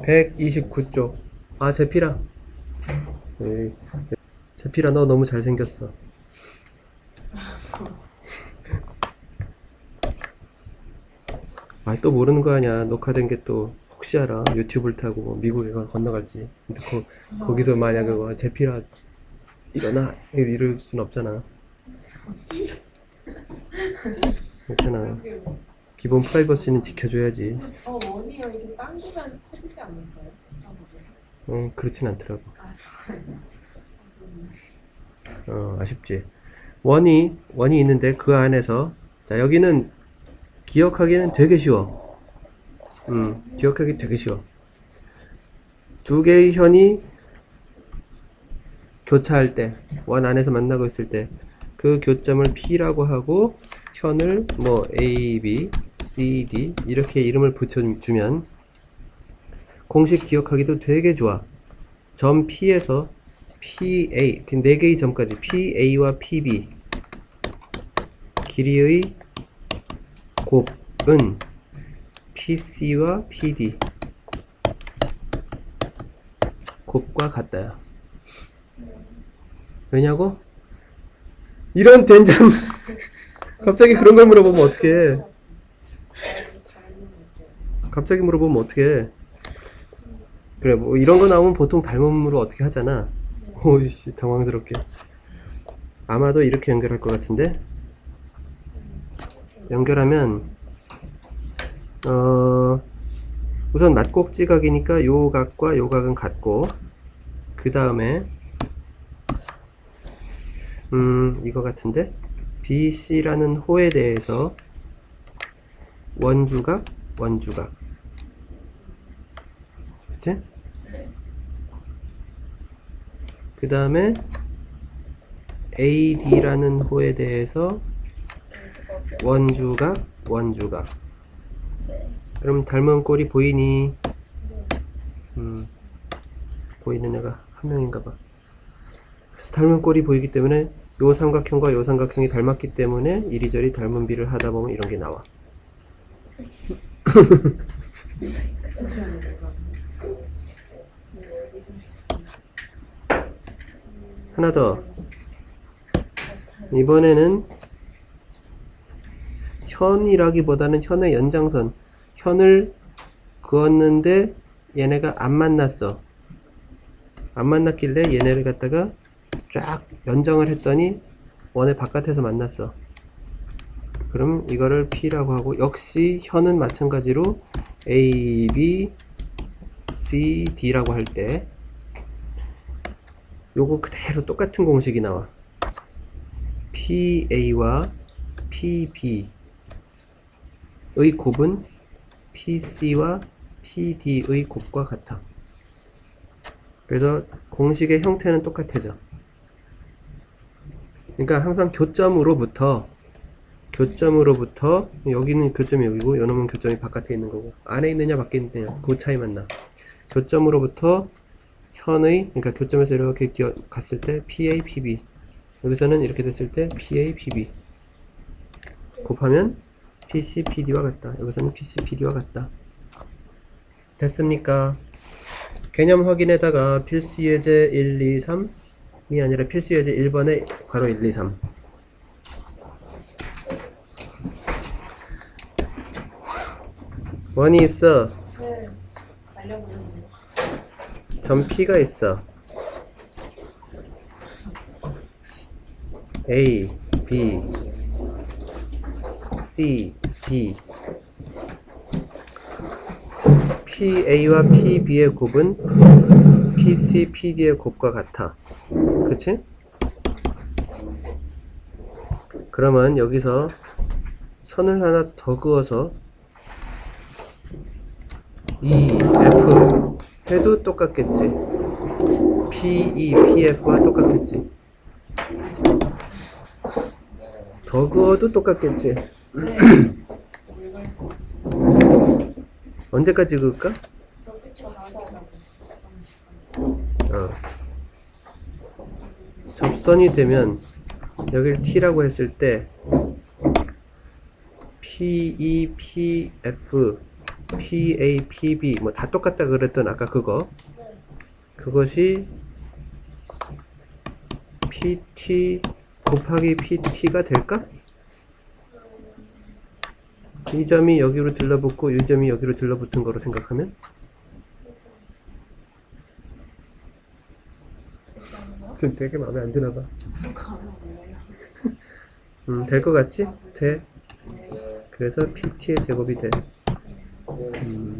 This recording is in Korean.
129쪽. 아, 제피라. 에이, 제피라, 너 너무 잘생겼어. 아, 또 모르는 거 아니야. 녹화된 게 또, 혹시 알아. 유튜브를 타고 뭐 미국에 가- 건너갈지. 거, 거기서 만약 그거, 제피라, 일어나. 이럴 순 없잖아. 괜찮아. 기본 프라이버시는 지켜줘야지. 어, 원이요. 이렇게 당기면 터지지 않을까요? 어, 그렇진 않더라고. 어, 아쉽지. 원이, 원이 있는데 그 안에서, 자, 여기는 기억하기는 되게 쉬워. 음, 기억하기 되게 쉬워. 두 개의 현이 교차할 때, 원 안에서 만나고 있을 때, 그 교점을 P라고 하고, 현을 뭐 A, B, C, D, 이렇게 이름을 붙여주면, 공식 기억하기도 되게 좋아. 점 P에서 PA, 그네 개의 점까지 PA와 PB 길이의 곱은 PC와 PD 곱과 같다요. 왜냐고? 이런 된장 갑자기 그런 걸 물어보면 어떡해 갑자기 물어보면 어떡해 그래 뭐 이런 거 나오면 보통 닮음으로 어떻게 하잖아. 오이씨 당황스럽게. 아마도 이렇게 연결할 것 같은데? 연결하면 어 우선 맞꼭지각이니까 요 각과 요 각은 같고 그 다음에 음 이거 같은데? BC라는 호에 대해서 원주각 원주각. 그치? 그 다음에 AD라는 호에 대해서 원주각, 원주각. 그럼 닮은 꼴이 보이니? 음, 보이는 애가 한 명인가 봐. 그래서 닮은 꼴이 보이기 때문에 요 삼각형과 요 삼각형이 닮았기 때문에 이리저리 닮은 비를 하다 보면 이런 게 나와. 하나 더. 이번에는 현이라기보다는 현의 연장선. 현을 그었는데 얘네가 안 만났어. 안 만났길래 얘네를 갖다가 쫙 연장을 했더니 원의 바깥에서 만났어. 그럼 이거를 P라고 하고 역시 현은 마찬가지로 A, B, C, D라고 할 때 요거 그대로 똑같은 공식이 나와. PA와 PB의 곱은 PC와 PD의 곱과 같아. 그래서 공식의 형태는 똑같아져. 그러니까 항상 교점으로부터 교점으로부터 여기는 교점이 여기고 요놈은 교점이 바깥에 있는 거고 안에 있느냐 밖에 있느냐 그 차이만 나. 교점으로부터 현의 그러니까 교점에서 이렇게 기어, 갔을 때 PA, PB 여기서는 이렇게 됐을 때 PA, PB 곱하면 PC, PD와 같다. 여기서는 PC, PD와 같다. 됐습니까? 개념 확인에다가 필수 예제 1, 2, 3이 아니라 필수 예제 1번에 괄호 1, 2, 3 원이 있어? 네. 전 P가 있어. A, B, C, D. PA와 PB의 곱은 PC, PD의 곱과 같아. 그치? 그러면 여기서 선을 하나 더 그어서 2, 배도 똑같겠지. PE, PF와 똑같겠지. 더그어도 똑같겠지. 네. 언제까지 그을까? 어. 접선이 되면 여기를 T라고 했을 때 PE, PF PA, PB 뭐 다 똑같다 그랬던 아까 그거 네. 그것이 PT 곱하기 PT가 될까? 이 점이 여기로 들러붙고 이 점이 여기로 들러붙은 거로 생각하면 지금 되게 마음에 안 드나 봐. 음, 될 것 같지? 돼. 그래서 PT의 제곱이 돼. Mm-hmm.